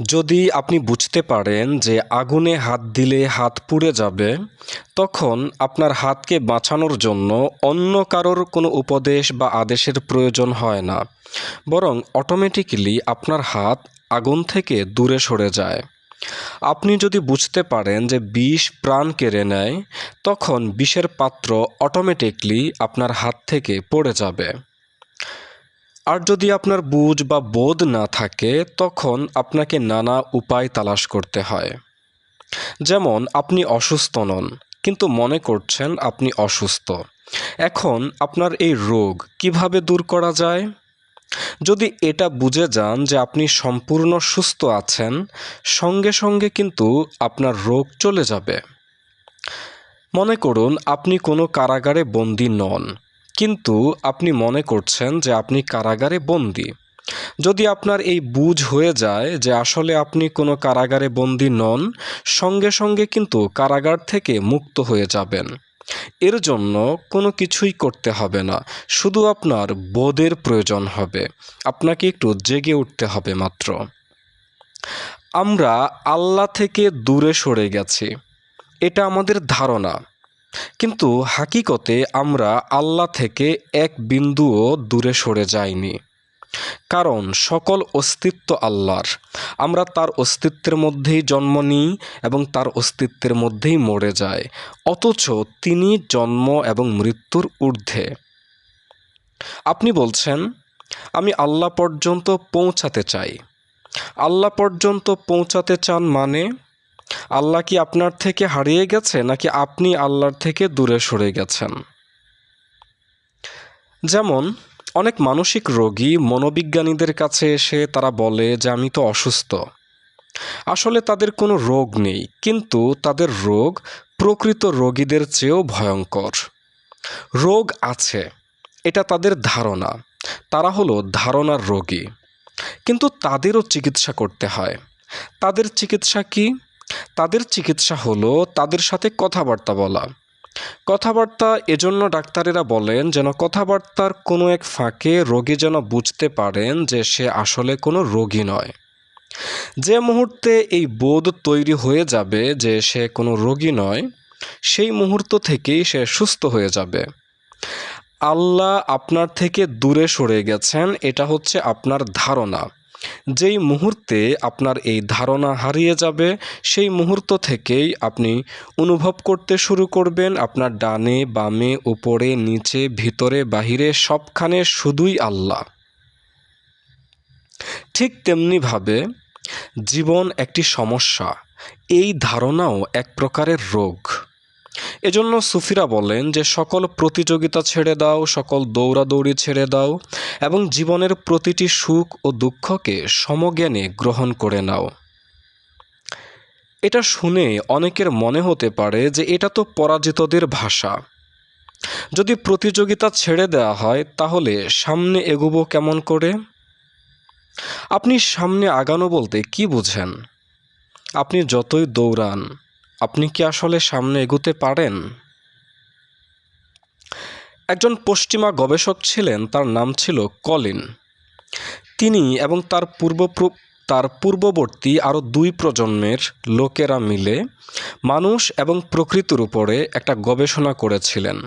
যদি আপনি বুঝতে পারেন যে আগুনে হাত দিলে হাত পুড়ে যাবে, তখন আপনার হাতকে বাঁচানোর জন্য অন্য কারোর কোনো উপদেশ বা আদেশের প্রয়োজন হয় না। বরং অটোমেটিক্যালি আপনার হাত আগুন থেকে দূরে সরে যায়। আপনি যদি বুঝতে পারেন যে বিষ প্রাণ কেড়ে নেয়, তখন বিষের পাত্র অটোমেটিকলি আপনার হাত থেকে পড়ে যাবে। আর যদি আপনার বুঝ বা বোধ না থাকে, তখন আপনাকে নানা উপায় তালাশ করতে হয়। যেমন, আপনি অসুস্থ নন, কিন্তু মনে করছেন আপনি অসুস্থ। এখন, আপনার এই রোগ কীভাবে দূর করা যায়? যদি এটা বুঝে যান যে আপনি সম্পূর্ণ সুস্থ আছেন, সঙ্গে সঙ্গে কিন্তু আপনার রোগ চলে যাবে। মনে করুন, আপনি কোনো কারাগারে বন্দী নন। কিন্তু আপনি মনে করছেন যে আপনি কারাগারে বন্দী। যদি আপনার এই বুঝ হয়ে যায় যে আসলে আপনি কোনো কারাগারে বন্দী নন, সঙ্গে সঙ্গে কিন্তু কারাগার থেকে মুক্ত হয়ে যাবেন। এর জন্য কোনো কিছুই করতে হবে না, শুধু আপনার বোধের প্রয়োজন হবে। আপনাকে একটু জেগে উঠতে হবে মাত্র। আমরা আল্লাহ থেকে দূরে সরে গেছি। এটা আমাদের ধারণা। কিন্তু হাকিকতে আমরা আল্লাহ থেকে এক বিন্দুও দূরে সরে যাইনি। কারণ সকল অস্তিত্ব আল্লাহর। আমরা তার অস্তিত্বের মধ্যেই জন্ম নিই এবং তার অস্তিত্বের মধ্যেই মরে যায়। অথচ তিনি জন্ম এবং মৃত্যুর ঊর্ধ্বে। আপনি বলছেন, আমি আল্লাহ পর্যন্ত পৌঁছাতে চাই। আল্লাহ পর্যন্ত পৌঁছাতে চান মানে? আল্লাহ কি আপনার থেকে হারিয়ে গেছে, নাকি আপনি আল্লাহর থেকে দূরে সরে গেছেন? যেমন, অনেক মানসিক রোগী মনোবিজ্ঞানীদের কাছে এসে তারা বলে যে, আমি তো অসুস্থ। আসলে তাদের কোনো রোগ নেই, কিন্তু তাদের রোগ প্রকৃত রোগীদের চেয়েও ভয়ঙ্কর। রোগ আছে, এটা তাদের ধারণা। তারা হলো ধারণার রোগী। কিন্তু তাদেরও চিকিৎসা করতে হয়। তাদের চিকিৎসা কি? তাদের চিকিৎসা হলো তাদের সাথে কথাবার্তা বলা। কথাবার্তা এজন্য ডাক্তারেরা বলেন যেন কথাবার্তার কোনো এক ফাঁকে রোগী যেন বুঝতে পারেন যে সে আসলে কোনো রোগী নয়। যে মুহূর্তে এই বোধ তৈরি হয়ে যাবে যে সে কোনো রোগী নয়, সেই মুহূর্ত থেকেই সে সুস্থ হয়ে যাবে। আল্লাহ আপনার থেকে দূরে সরে গেছেন, এটা হচ্ছে আপনার ধারণা। যেই মুহূর্তে আপনার এই ধারণা হারিয়ে যাবে, সেই মুহূর্ত থেকেই আপনি অনুভব করতে শুরু করবেন আপনার ডানে, বামে, উপরে, নিচে, ভিতরে, বাহিরে, সবখানে শুধুই আল্লাহ। ঠিক তেমনিভাবে জীবন একটি সমস্যা, এই ধারণাও এক প্রকারের রোগ। এজন্য সুফিরা বলেন যে সকল প্রতিযোগিতা ছেড়ে দাও, সকল দৌড়াদৌড়ি ছেড়ে দাও এবং জীবনের প্রতিটি সুখ ও দুঃখকে সমজ্ঞানে গ্রহণ করে নাও। এটা শুনে অনেকের মনে হতে পারে যে এটা তো পরাজিতদের ভাষা। যদি প্রতিযোগিতা ছেড়ে দেওয়া হয়, তাহলে সামনে এগোবো কেমন করে? আপনি সামনে আগানো বলতে কি বুঝেন? আপনি যতই দৌড়ান আপনি কি আসলে সামনে এগোতে পারেন? একজন পশ্চিমা গবেষক ছিলেন, তার নাম ছিল কলিন। তিনি এবং তার পূর্ব তার পূর্ববর্তী আরও দুই প্রজন্মের লোকেরা মিলে মানুষ এবং প্রকৃতির উপরে একটা গবেষণা করেছিলেন।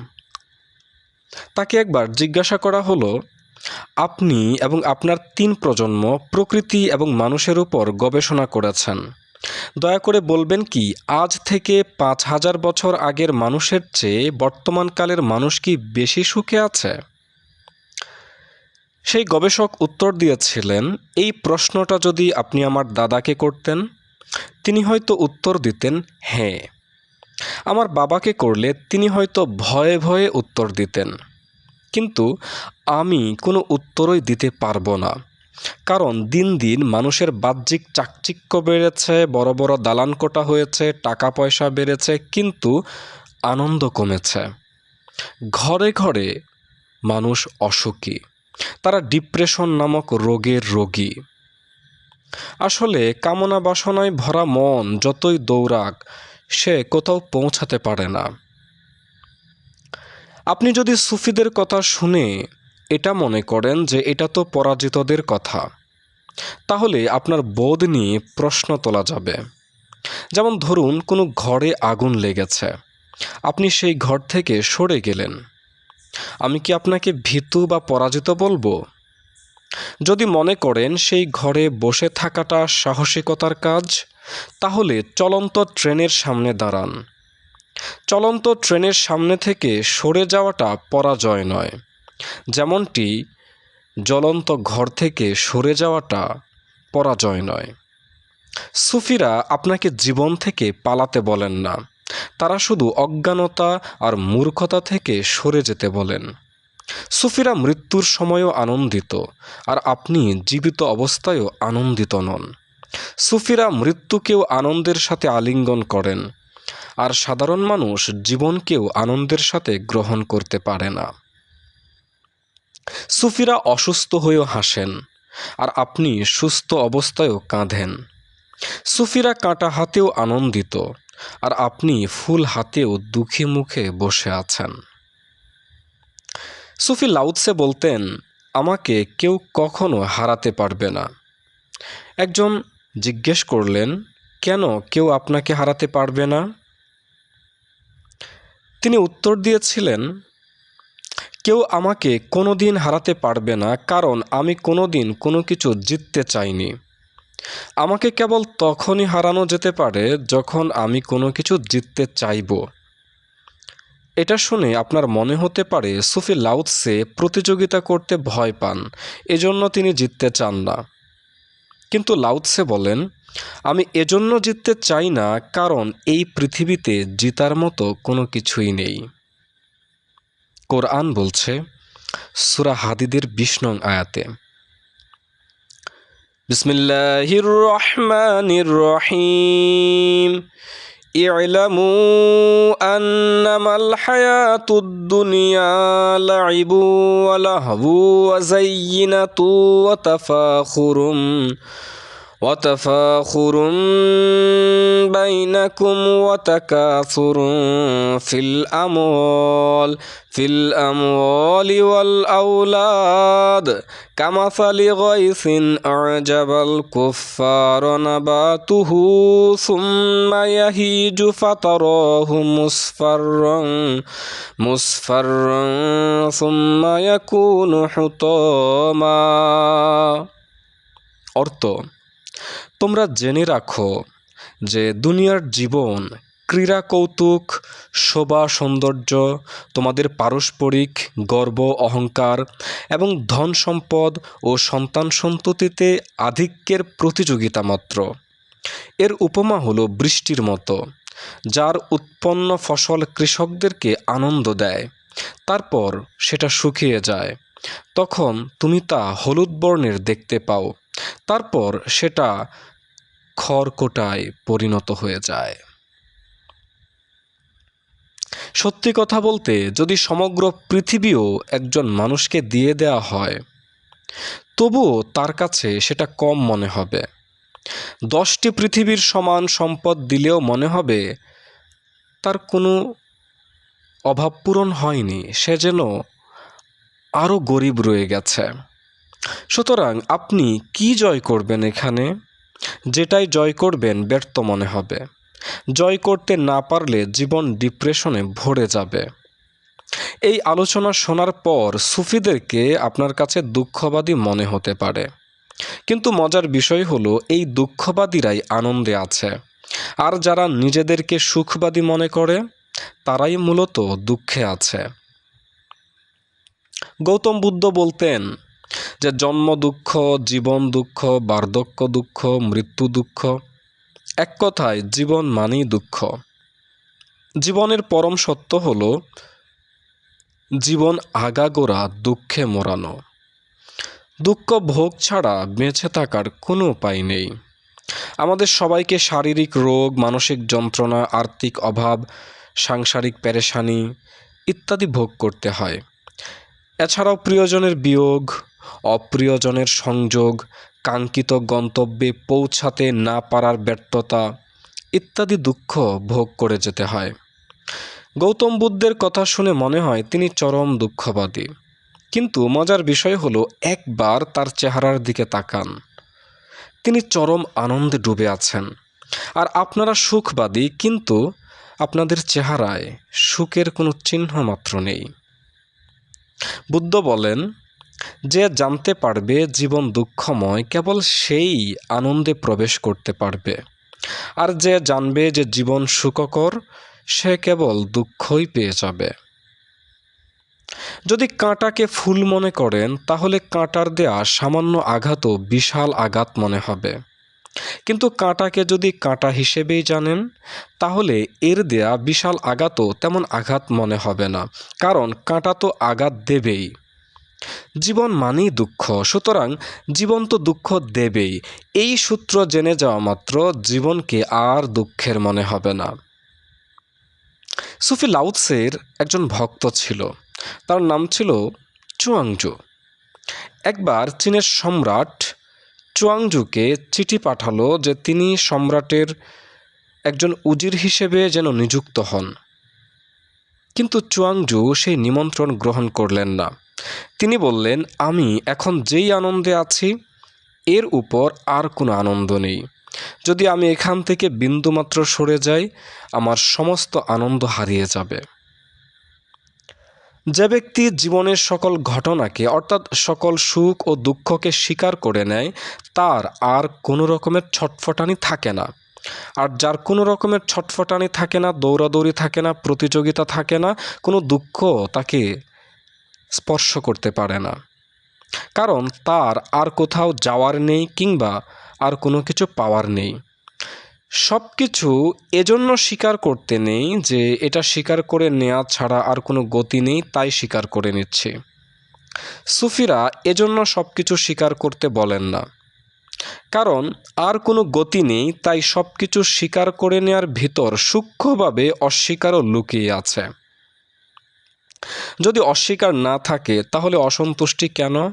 তাকে একবার জিজ্ঞাসা করা হলো, আপনি এবং আপনার তিন প্রজন্ম প্রকৃতি এবং মানুষের উপর গবেষণা করেছেন? দয়া করে বলবেন কি, আজ থেকে পাঁচ হাজার বছর আগের মানুষের চেয়ে বর্তমানকালের মানুষ কি বেশি সুখে আছে? সেই গবেষক উত্তর দিয়েছিলেন, এই প্রশ্নটা যদি আপনি আমার দাদাকে করতেন, তিনি হয়তো উত্তর দিতেন হ্যাঁ। আমার বাবাকে করলে তিনি হয়তো ভয়ে ভয়ে উত্তর দিতেন। কিন্তু আমি কোনো উত্তরই দিতে পারব না। কারণ দিন দিন মানুষের বাহ্যিক চাকচিক্য বেড়েছে, বড় বড় দালান কোটা হয়েছে, টাকা পয়সা বেড়েছে, কিন্তু আনন্দ কমেছে। ঘরে ঘরে মানুষ অসুখী। তারা ডিপ্রেশন নামক রোগের রোগী। আসলে কামনা বাসনায় ভরা মন যতই দৌড়াক, সে কোথাও পৌঁছাতে পারে না। আপনি যদি সুফিদের কথা শুনে এটা মনে করেন যে এটা তো পরাজিতদের কথা। তাহলে আপনার বোধ নিয়ে প্রশ্ন তোলা যাবে। যেমন ধরুন, কোনো ঘরে আগুন লেগেছে। আপনি সেই ঘর থেকে সরে গেলেন। আমি কি আপনাকে ভীতু বা পরাজিত বলব? যদি মনে করেন সেই ঘরে বসে থাকাটা সাহসিকতার কাজ, তাহলে চলন্ত ট্রেনের সামনে দাঁড়ান। চলন্ত ট্রেনের সামনে থেকে সরে যাওয়াটা পরাজয় নয়। যেমনটি জ্বলন্ত ঘর থেকে সরে যাওয়াটা পরাজয় নয়। সুফিরা আপনাকে জীবন থেকে পালাতে বলেন না। তারা শুধু অজ্ঞানতা আর মূর্খতা থেকে সরে যেতে বলেন। সুফিরা মৃত্যুর সময়ও আনন্দিত আর আপনি জীবিত অবস্থায়ও আনন্দিত নন। সুফিরা মৃত্যুকেও আনন্দের সাথে আলিঙ্গন করেন আর সাধারণ মানুষ জীবনকেও আনন্দের সাথে গ্রহণ করতে পারে না। সুফিরা অসুস্থ হয়েও হাসেন, আর আপনি সুস্থ অবস্থায়ও কাঁধেন সুফিরা কাঁটা হাতেও আনন্দিত, আর আপনি ফুল হাতেও দুঃখী মুখে বসে আছেন। সুফি লাউৎসে বলতেন, আমাকে কেউ কখনো হারাতে পারবে না। একজন জিজ্ঞেস করলেন, কেন কেউ আপনাকে হারাতে পারবে না? তিনি উত্তর দিয়েছিলেন কেউ আমাকে কোনো দিন হারাতে পারবে না, কারণ আমি কোনো দিন কোনো কিছু জিততে চাইনি। আমাকে কেবল তখনই হারানো যেতে পারে যখন আমি কোনো কিছু জিততে চাইব। এটা শুনে আপনার মনে হতে পারে, সুফি লাউৎসে প্রতিযোগিতা করতে ভয় পান, এজন্য তিনি জিততে চান না। কিন্তু লাউৎসে বলেন, আমি এজন্য জিততে চাই না, কারণ এই পৃথিবীতে জিতার মতো কোনো কিছুই নেই। কোরআন বলছে সুরা হাদিদের বিশ নং আয়াতে বিসমিল্লাহির রহমানির রহিম اعلموا أنما الحياة الدنيا لعب ولهو وزينة وتفاخر وتفاخر بينكم وتكاثر في الأموال في الأموال والأولاد كمثل غيث أعجب الكفار نباته ثم يهيج فتراه مصفرا مصفرا ثم يكون حطاما অর্থ তোমরা জেনে রাখো যে দুনিয়ার জীবন, ক্রীড়া কৌতুক, শোভা, সৌন্দর্য, তোমাদের পারস্পরিক গর্ব, অহংকার এবং ধন সম্পদ ও সন্তান সন্ততিতে আধিক্যের প্রতিযোগিতা মাত্র। এর উপমা হলো বৃষ্টির মতো, যার উৎপন্ন ফসল কৃষকদেরকে আনন্দ দেয়। তারপর সেটা শুকিয়ে যায়। তখন তুমি তা হলুদ বর্ণের দেখতে পাও। তারপর সেটা খড়কোটায় পরিণত হয়ে যায়। সত্যি কথা বলতে, যদি সমগ্র পৃথিবীও একজন মানুষকে দিয়ে দেওয়া হয়, তবুও তার কাছে সেটা কম মনে হবে। দশটি পৃথিবীর সমান সম্পদ দিলেও মনে হবে, তার কোনো অভাব পূরণ হয়নি, সে যেন আরও গরিব রয়ে গেছে। সুতরাং আপনি কি জয় করবেন এখানে? যেটাই জয় করবেন, ব্যর্থ মনে হবে। জয় করতে না পারলে জীবন ডিপ্রেশনে ভরে যাবে। এই আলোচনা শোনার পর সুফিদেরকে আপনার কাছে দুঃখবাদী মনে হতে পারে। কিন্তু মজার বিষয় হলো, এই দুঃখবাদীরাই আনন্দে আছে। আর যারা নিজেদেরকে সুখবাদী মনে করে, তারাই মূলত দুঃখে আছে। গৌতম বুদ্ধ বলতেন যে জন্ম দুঃখ, জীবন দুঃখ, বার্ধক্য দুঃখ, মৃত্যু দুঃখ, এক কথায় জীবন মানেই দুঃখ। জীবনের পরম সত্য হল, জীবন আগাগোড়া দুঃখে মোড়ানো। দুঃখ ভোগ ছাড়া বেঁচে থাকার কোনো উপায় নেই। আমাদের সবাইকে শারীরিক রোগ, মানসিক যন্ত্রণা, আর্থিক অভাব, সাংসারিক পেরেশানি ইত্যাদি ভোগ করতে হয়। এছাড়াও প্রিয়জনের বিয়োগ, অপ্রিয়জনের সংযোগ, কাঙ্ক্ষিত গন্তব্যে পৌঁছাতে না পারার ব্যর্থতা ইত্যাদি দুঃখ ভোগ করে যেতে হয়। গৌতম বুদ্ধের কথা শুনে মনে হয় তিনি চরম দুঃখবাদী। কিন্তু মজার বিষয় হলো, একবার তার চেহারার দিকে তাকান। তিনি চরম আনন্দে ডুবে আছেন। আর আপনারা সুখবাদী, কিন্তু আপনাদের চেহারায় সুখের কোনো চিহ্ন মাত্র নেই। বুদ্ধ বলেন, যে জানতে পারবে জীবন দুঃখময়, কেবল সেই আনন্দে প্রবেশ করতে পারবে। আর যে জানবে যে জীবন সুখকর, সে কেবল দুঃখই পেয়ে যাবে। যদি কাঁটাকে ফুল মনে করেন, তাহলে কাঁটার দেয়া সামান্য আঘাতও বিশাল আঘাত মনে হবে। কিন্তু কাঁটাকে যদি কাঁটা হিসেবেই জানেন, তাহলে এর দেয়া বিশাল আঘাতও তেমন আঘাত মনে হবে না, কারণ কাঁটা তো আঘাত দেবেই। জীবন মানেই দুঃখ, সুতরাং জীবন তো দুঃখ দেবেই। এই সূত্র জেনে যাওয়া মাত্র জীবনকে আর দুঃখের মনে হবে না। সুফি লাউৎসের একজন ভক্ত ছিল, তার নাম ছিল চুয়াংজু। একবার চীনের সম্রাট চুয়াংজুকে চিঠি পাঠালো যে তিনি সম্রাটের একজন উজির হিসেবে যেন নিযুক্ত হন। কিন্তু চুয়াংজু সেই নিমন্ত্রণ গ্রহণ করলেন না। তিনি বললেন, আমি এখন যেই আনন্দে আছি, এর উপর আর কোনো আনন্দ নেই। যদি আমি এখান থেকে বিন্দুমাত্র সরে যাই, আমার সমস্ত আনন্দ হারিয়ে যাবে। যে ব্যক্তি জীবনের সকল ঘটনাকে, অর্থাৎ সকল সুখ ও দুঃখকে স্বীকার করে নেয়, তার আর কোনো রকমের ছটফটানি থাকে না। আর যার কোনো রকমের ছটফটানি থাকে না, দৌড়াদৌড়ি থাকে না, প্রতিযোগিতা থাকে না, কোনো দুঃখ তাকে স্পর্শ করতে পারে না। কারণ তার আর কোথাও যাওয়ার নেই কিংবা আর কোনো কিছু পাওয়ার নেই। সব কিছু এজন্য স্বীকার করতে নেই যে এটা স্বীকার করে নেওয়া ছাড়া আর কোনো গতি নেই, তাই স্বীকার করে নিচ্ছি। সুফিরা এজন্য সব কিছু স্বীকার করতে বলেন না। কারণ আর কোনো গতি নেই, তাই সব কিছু স্বীকার করে নেওয়ার ভিতর সূক্ষ্মভাবে অস্বীকারও লুকিয়ে আছে। যদি অস্বীকার না থাকে, তাহলে অসন্তুষ্টি কেন?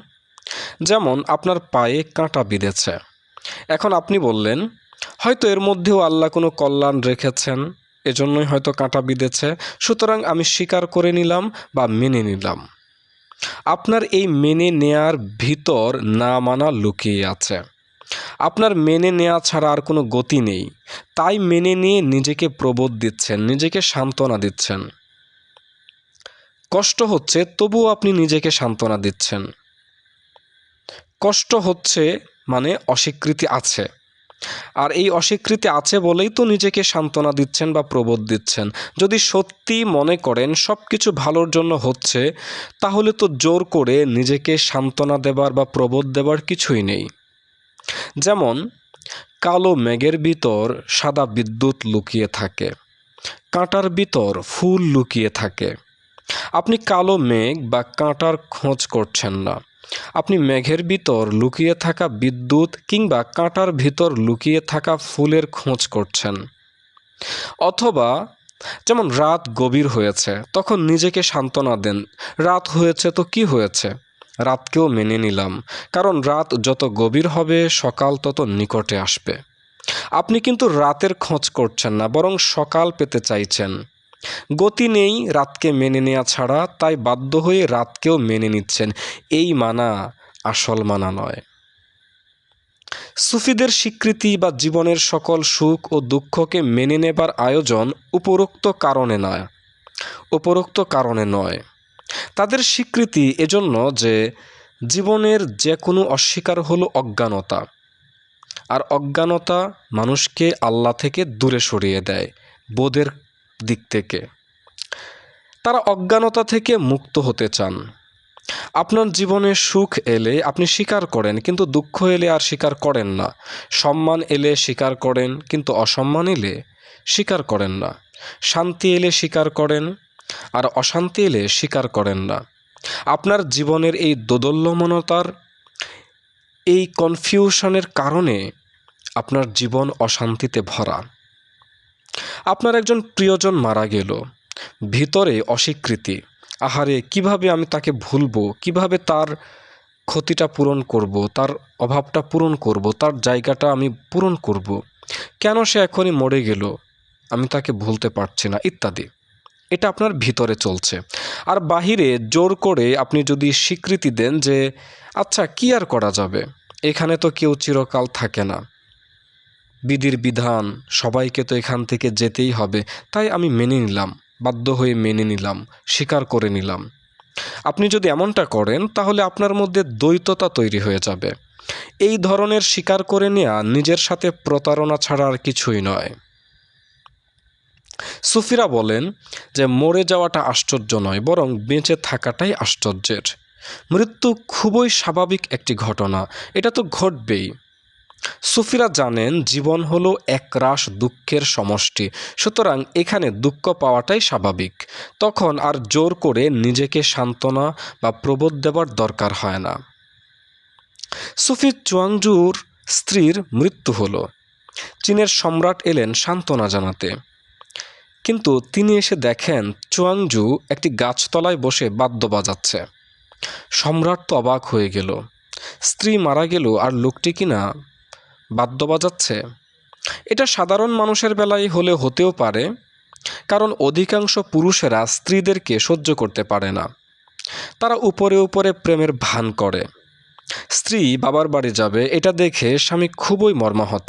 যেমন আপনার পায়ে কাঁটা বিঁধেছে। এখন আপনি বললেন হয়তো এর মধ্যেও আল্লাহ কোনো কল্যাণ রেখেছেন, এজন্যই হয়তো কাঁটা বিঁধেছে, সুতরাং আমি স্বীকার করে নিলাম বা মেনে নিলাম। আপনার এই মেনে নেয়ার ভিতর না মানা লুকিয়ে আছে। আপনার মেনে নেওয়া ছাড়া আর কোনো গতি নেই। তাই মেনে নিয়ে নিজেকে প্রবোধ দিচ্ছেন, নিজেকে সান্ত্বনা দিচ্ছেন। কষ্ট হচ্ছে, তবুও আপনি নিজেকে সান্ত্বনা দিচ্ছেন। কষ্ট হচ্ছে মানে অস্বীকৃতি আছে। আর এই অস্বীকৃতি আছে বলেই তো নিজেকে সান্ত্বনা দিচ্ছেন বা প্রবোধ দিচ্ছেন। যদি সত্যি মনে করেন সব কিছু ভালোর জন্য হচ্ছে, তাহলে তো জোর করে নিজেকে সান্ত্বনা দেবার বা প্রবোধ দেবার কিছুই নেই। যেমন, কালো মেঘের ভিতর সাদা বিদ্যুৎ লুকিয়ে থাকে, কাঁটার ভিতর ফুল লুকিয়ে থাকে। আপনি কালো মেঘ বা কাঁটার খোঁজ করছেন না। আপনি মেঘের ভিতর লুকিয়ে থাকা বিদ্যুৎ কিংবা কাঁটার ভিতর লুকিয়ে থাকা ফুলের খোঁজ করছেন। অথবা যেমন রাত গভীর হয়েছে, তখন নিজেকে সান্ত্বনা দেন, রাত হয়েছে তো কি হয়েছে? রাতকেও মেনে নিলাম, কারণ রাত যত গভীর হবে, সকাল তত নিকটে আসবে। আপনি কিন্তু রাতের খোঁজ করছেন না, বরং সকাল পেতে চাইছেন। গতি নেই রাতকে মেনে নেওয়া ছাড়া, তাই বাধ্য হয়ে রাতকেও মেনে নিচ্ছেন। এই মানা আসল মানা নয়। সুফিদের স্বীকৃতি বা জীবনের সকল সুখ ও দুঃখকে মেনে নেবার আয়োজন উপরোক্ত কারণে নয়। উপরোক্ত কারণে নয়। তাদের স্বীকৃতি এজন্য যে জীবনের যে কোনো অস্বীকার হলো অজ্ঞানতা। আর অজ্ঞানতা মানুষকে আল্লাহ থেকে দূরে সরিয়ে দেয়, বোধের দিক থেকে। তারা অজ্ঞানতা থেকে মুক্ত হতে চান। আপনার জীবনে সুখ এলে আপনি স্বীকার করেন, কিন্তু দুঃখ এলে আর স্বীকার করেন না। সম্মান এলে স্বীকার করেন, কিন্তু অসম্মান এলে স্বীকার করেন না। শান্তি এলে স্বীকার করেন, আর অশান্তি এলে স্বীকার করেন না। আপনার জীবনের এই দোদল্যমনতার, এই কনফিউশনের কারণে আপনার জীবন অশান্তিতে ভরা। আপনার একজন প্রিয়জন মারা গেল। ভিতরে অস্বীকৃতি। আহারে, কীভাবে আমি তাকে ভুলবো? কীভাবে তার ক্ষতিটা পূরণ করব? তার অভাবটা পূরণ করব? তার জায়গাটা আমি পূরণ করব? কেন সে এখনই মরে গেল? আমি তাকে ভুলতে পারছি না, ইত্যাদি। এটা আপনার ভিতরে চলছে। আর বাহিরে জোর করে আপনি যদি স্বীকৃতি দেন যে আচ্ছা কি আর করা যাবে? এখানে তো কেউ চিরকাল থাকে না। বিধির বিধান, সবাইকে তো এখান থেকে যেতেই হবে। তাই আমি মেনে নিলাম, বাধ্য হয়ে মেনে নিলাম, স্বীকার করে নিলাম। আপনি যদি এমনটা করেন, তাহলে আপনার মধ্যে দ্বৈততা তৈরি হয়ে যাবে। এই ধরনের স্বীকার করে নেওয়া নিজের সাথে প্রতারণা ছাড়া আর কিছুই নয়। সুফিরা বলেন যে, মরে যাওয়াটা আশ্চর্য নয়, বরং বেঁচে থাকাটাই আশ্চর্যের। মৃত্যু খুবই স্বাভাবিক একটি ঘটনা, এটা তো ঘটবেই। সুফিরা জানেন জীবন হলো একরাশ দুঃখের সমষ্টি, সুতরাং এখানে দুঃখ পাওয়াটাই স্বাভাবিক। তখন আর জোর করে নিজেকে সান্ত্বনা বা প্রবোধ দেবার দরকার হয় না। সুফি চুয়াংজুর স্ত্রীর মৃত্যু হলো। চীনের সম্রাট এলেন সান্ত্বনা জানাতে। কিন্তু তিনি এসে দেখেন চুয়াংজু একটি গাছতলায় বসে বাদ্য বাজাচ্ছে। সম্রাট তো অবাক হয়ে গেল। স্ত্রী মারা গেল আর লোকটি কিনা বাদ্য বাজাচ্ছে এটা সাধারণ মানুষের বেলায় হলে হতেও পারে, কারণ অধিকাংশ পুরুষেরা স্ত্রীদেরকে সহ্য করতে পারে না। তারা উপরে উপরে প্রেমের ভান করে। স্ত্রী বাবার বাড়ি যাবে, এটা দেখে স্বামী খুবই মর্মাহত।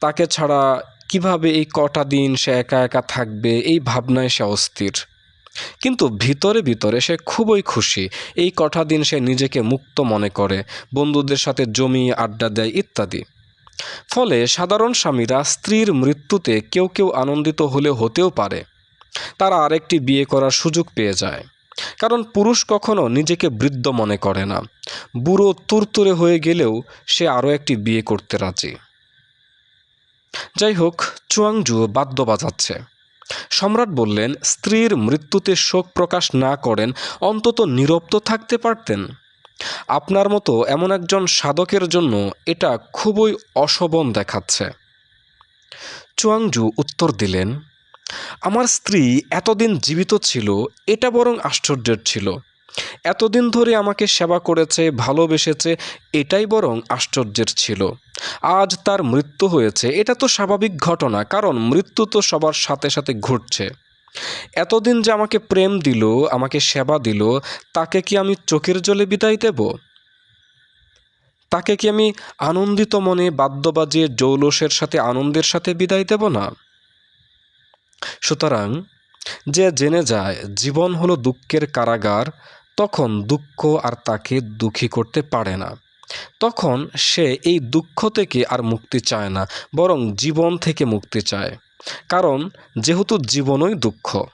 তাকে ছাড়া কীভাবে এই কটা দিন সে একা একা থাকবে, এই ভাবনায় সে অস্থির। কিন্তু ভিতরে ভিতরে সে খুবই খুশি। এই কটা দিন সে নিজেকে মুক্ত মনে করে, বন্ধুদের সাথে জমি আড্ডা দেয় ইত্যাদি। ফলে সাধারণ স্বামীরা স্ত্রীর মৃত্যুতে কেউ কেউ আনন্দিত হলে হতেও পারে। তারা আরেকটি বিয়ে করার সুযোগ পেয়ে যায়। কারণ পুরুষ কখনো নিজেকে বৃদ্ধ মনে করে না। বুড়ো তুরতুরে হয়ে গেলেও সে আরও একটি বিয়ে করতে রাজি। যাই হোক চুয়াংজু বাদ্য বাজাচ্ছে সম্রাট বললেন, স্ত্রীর মৃত্যুতে শোক প্রকাশ না করেন, অন্তত নীরব তো থাকতে পারতেন। আপনার মতো এমন একজন সাধকের জন্য এটা খুবই অশোভন দেখাচ্ছে। চুয়াংজু উত্তর দিলেন, আমার স্ত্রী এতদিন জীবিত ছিল, এটা বরং আশ্চর্যের ছিল। এতদিন ধরে আমাকে সেবা করেছে, ভালোবেসেছে, এটাই বরং আশ্চর্যের ছিল। আজ তার মৃত্যু হয়েছে, এটা তো স্বাভাবিক ঘটনা, কারণ মৃত্যু তো সবার সাথে সাথে ঘটছে। এতদিন যে আমাকে প্রেম দিল, আমাকে সেবা দিল, তাকে কি আমি চোখের জলে বিদায় দেব? তাকে কি আমি আনন্দিত মনে বাদ্য বাজিয়ে জৌলসের সাথে আনন্দের সাথে বিদায় দেব না? সুতরাং যে জেনে যায় জীবন হলো দুঃখের কারাগার, তখন দুঃখ আর তাকে দুঃখী করতে পারে না। তখন সে এই দুঃখ থেকে আর মুক্তি চায় না, বরং জীবন থেকে মুক্তি চায়। কারণ যেহেতু জীবনই দুঃখ।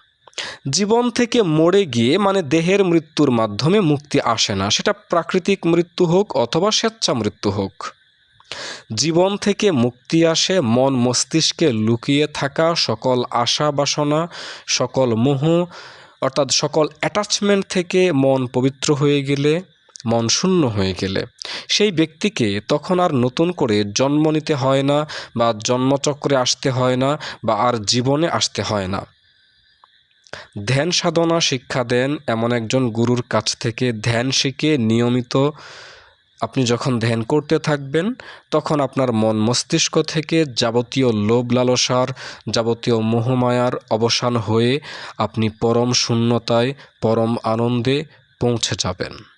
জীবন থেকে মরে গিয়ে মানে দেহের মৃত্যুর মাধ্যমে মুক্তি আসে না, সেটা প্রাকৃতিক মৃত্যু হোক অথবা স্বেচ্ছা মৃত্যু হোক। জীবন থেকে মুক্তি আসে মন মস্তিষ্কে লুকিয়ে থাকা সকল আশা বাসনা, সকল মোহ, অর্থাৎ সকল অ্যাটাচমেন্ট থেকে মন পবিত্র হয়ে গেলে মন শূন্য হয়ে গেলে। সেই ব্যক্তিকে তখন আর নতুন করে জন্ম নিতে হয় না বা জন্মচক্রে আসতে হয় না বা আর জীবনে আসতে হয় না। ধ্যান সাধনা শিক্ষা দেন এমন একজন গুরুর কাছ থেকে। ধ্যান শিখে নিয়মিত আপনি যখন ধ্যান করতে থাকবেন, তখন আপনার মন মস্তিষ্ক থেকে যাবতীয় লোভ লালসার, যাবতীয় মোহমায়ার অবসান হয়ে আপনি পরম শূন্যতায়, পরম আনন্দে পৌঁছে যাবেন।